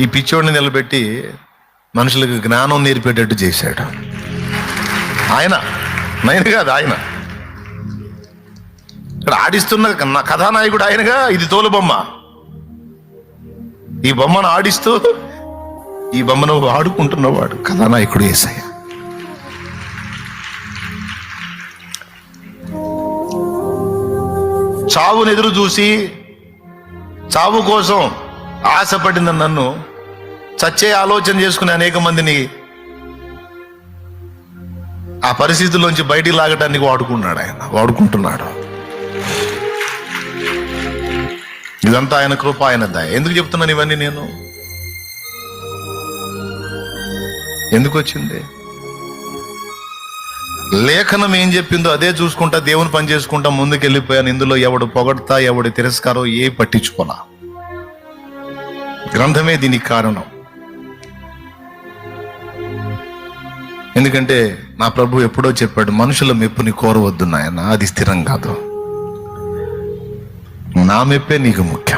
ఈ పిచ్చోడిని నిలబెట్టి మనుషులకు జ్ఞానం నేర్పేటట్టు చేశాడు. ఆయన నేను కాదు ఆయన. ఇక్కడ ఆడిస్తున్న నా కథానాయకుడు ఆయనగా ఇది తోలు బొమ్మ. ఈ బొమ్మను ఆడిస్తూ ఈ బొమ్మను ఆడుకుంటున్నవాడు కథానాయకుడు ఏసయ్య. చావును ఎదురు చూసి చావు కోసం ఆశపడిన నన్ను చచ్చే ఆలోచన చేసుకునే అనేక మందిని ఆ పరిస్థితుల్లోంచి బయటికి లాగటానికి వాడుకున్నాడు ఆయన వాడుకుంటున్నాడు. ఇదంతా ఆయన కృప ఆయన దయ. ఎందుకు చెప్తున్నాను ఇవన్నీ నేను? ఎందుకు వచ్చింది? లేఖనం ఏం చెప్పిందో అదే చూసుకుంటా దేవుని పని చేసుకుంటా ముందుకు వెళ్ళిపోయాను ఇందులో ఎవడు పొగడతా ఎవడు తిరస్కారో ఏ పట్టించుకోనా గ్రంథమే దీనికి కారణం. ఎందుకంటే నా ప్రభు ఎప్పుడో చెప్పాడు మనుషుల మెప్పుని కోరవద్దు నాయన అది స్థిరం కాదు. నా మెప్పే నీకు ముఖ్యం.